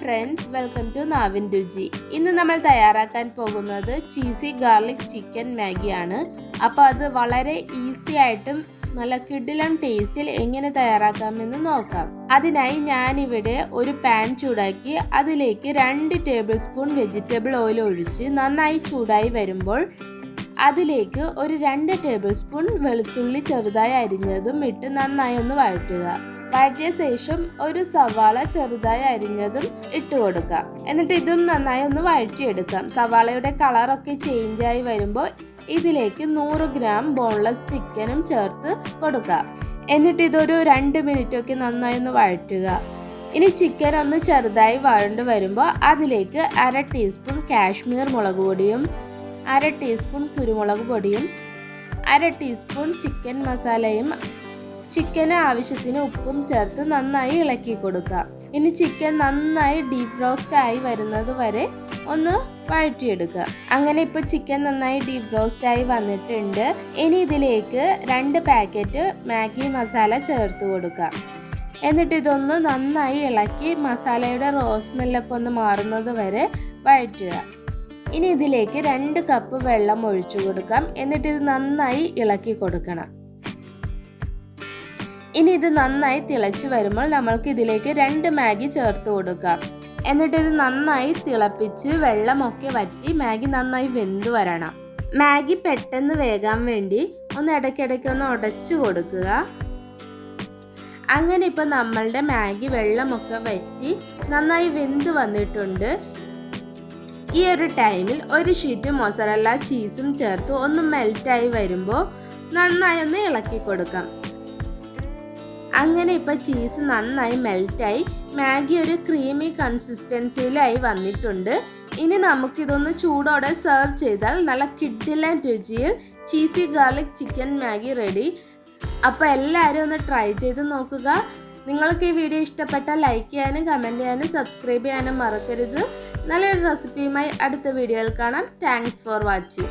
Friends welcome to Naavin Ruchi. ഇന്ന് നമ്മൾ തയ്യാറാക്കാൻ പോകുന്നത് ചീസി ഗാർലിക് ചിക്കൻ മാഗിയാണ്. അപ്പോൾ അത് വളരെ ഈസി ആയിട്ടും നല്ല കിഡിലം ടേസ്റ്റിൽ എങ്ങനെ തയ്യാറാക്കാമെന്ന് നോക്കാം. അതിനായി ഞാനിവിടെ ഒരു പാൻ ചൂടാക്കി അതിലേക്ക് രണ്ട് ടേബിൾ സ്പൂൺ വെജിറ്റബിൾ ഓയിൽ ഒഴിച്ച് നന്നായി ചൂടായി വരുമ്പോൾ അതിലേക്ക് ഒരു രണ്ട് ടേബിൾ സ്പൂൺ വെളുത്തുള്ളി ചെറുതായി അരിഞ്ഞതും ഇട്ട് നന്നായി ഒന്ന് വഴറ്റുക. വഴറ്റിയ ശേഷം ഒരു സവാള ചെറുതായി അരിഞ്ഞതും ഇട്ട് കൊടുക്കാം എന്നിട്ട് ഇതും നന്നായി ഒന്ന് വഴറ്റിയെടുക്കാം. സവാളയുടെ കളറൊക്കെ ചേഞ്ച് ആയി വരുമ്പോൾ ഇതിലേക്ക് നൂറ് ഗ്രാം ബോൺലെസ് ചിക്കനും ചേർത്ത് കൊടുക്കാം എന്നിട്ട് ഇതൊരു രണ്ട് മിനിറ്റ് ഒക്കെ നന്നായി ഒന്ന് വഴറ്റുക. ഇനി ചിക്കൻ ഒന്ന് ചെറുതായി വഴണ്ട് വരുമ്പോൾ അതിലേക്ക് അര ടീസ്പൂൺ കാശ്മീർ മുളക് പൊടിയും അര ടീസ്പൂൺ കുരുമുളക് പൊടിയും അര ടീസ്പൂൺ ചിക്കൻ മസാലയും ചിക്കന് ആവശ്യത്തിന് ഉപ്പും ചേർത്ത് നന്നായി ഇളക്കി കൊടുക്കുക. ഇനി ചിക്കൻ നന്നായി ഡീപ് റോസ്റ്റ് ആയി വരുന്നത് വരെ ഒന്ന് വഴറ്റിയെടുക്കുക. അങ്ങനെ ഇപ്പോൾ ചിക്കൻ നന്നായി ഡീപ് റോസ്റ്റ് ആയി വന്നിട്ടുണ്ട്. ഇനി ഇതിലേക്ക് രണ്ട് പാക്കറ്റ് മാഗി മസാല ചേർത്ത് കൊടുക്കുക. എന്നിട്ട് ഇതൊന്ന് നന്നായി ഇളക്കി മസാലയുടെ റോസ് സ്മെല്ലൊക്കെ ഒന്ന് മാറുന്നത് വരെ വഴറ്റുക. ഇനി ഇതിലേക്ക് രണ്ട് കപ്പ് വെള്ളം ഒഴിച്ചു കൊടുക്കാം. എന്നിട്ട് ഇത് നന്നായി ഇളക്കി കൊടുക്കണം. ഇനി ഇത് നന്നായി തിളച്ച് വരുമ്പോൾ നമ്മൾക്ക് ഇതിലേക്ക് രണ്ട് മാഗി ചേർത്ത് കൊടുക്കാം. എന്നിട്ട് ഇത് നന്നായി തിളപ്പിച്ച് വെള്ളമൊക്കെ വറ്റി മാഗി നന്നായി വെന്ത് വരണം. മാഗി പെട്ടെന്ന് വേകാൻ വേണ്ടി ഒന്ന് ഇടയ്ക്കിടയ്ക്ക് ഒന്ന് ഉടച്ചു കൊടുക്കുക. അങ്ങനെ ഇപ്പം നമ്മളുടെ മാഗി വെള്ളമൊക്കെ വറ്റി നന്നായി വെന്ത് വന്നിട്ടുണ്ട്. ഈ ഒരു ടൈമിൽ ഒരു ഷീറ്റ് മൊസറല്ല ചീസും ചേർത്ത് ഒന്ന് മെൽറ്റായി വരുമ്പോൾ നന്നായി ഒന്ന് ഇളക്കി കൊടുക്കാം. അങ്ങനെ ഇപ്പോൾ ചീസ് നന്നായി മെൽറ്റായി മാഗി ഒരു ക്രീമി കൺസിസ്റ്റൻസിയിലായി വന്നിട്ടുണ്ട്. ഇനി നമുക്കിതൊന്ന് ചൂടോടെ സെർവ് ചെയ്താൽ നല്ല കിഡിലൻ രുചിയിൽ cheesy garlic chicken Maggi ready. അപ്പോൾ എല്ലാവരും ഒന്ന് ട്രൈ ചെയ്ത് നോക്കുക. നിങ്ങൾക്ക് ഈ വീഡിയോ ഇഷ്ടപ്പെട്ടാൽ ലൈക്ക് ചെയ്യാനും കമന്റ് ചെയ്യാനും സബ്സ്ക്രൈബ് ചെയ്യാനും മറക്കരുത്. നല്ലൊരു റെസിപ്പിയുമായി അടുത്ത വീഡിയോയിൽ കാണാം. Thanks for watching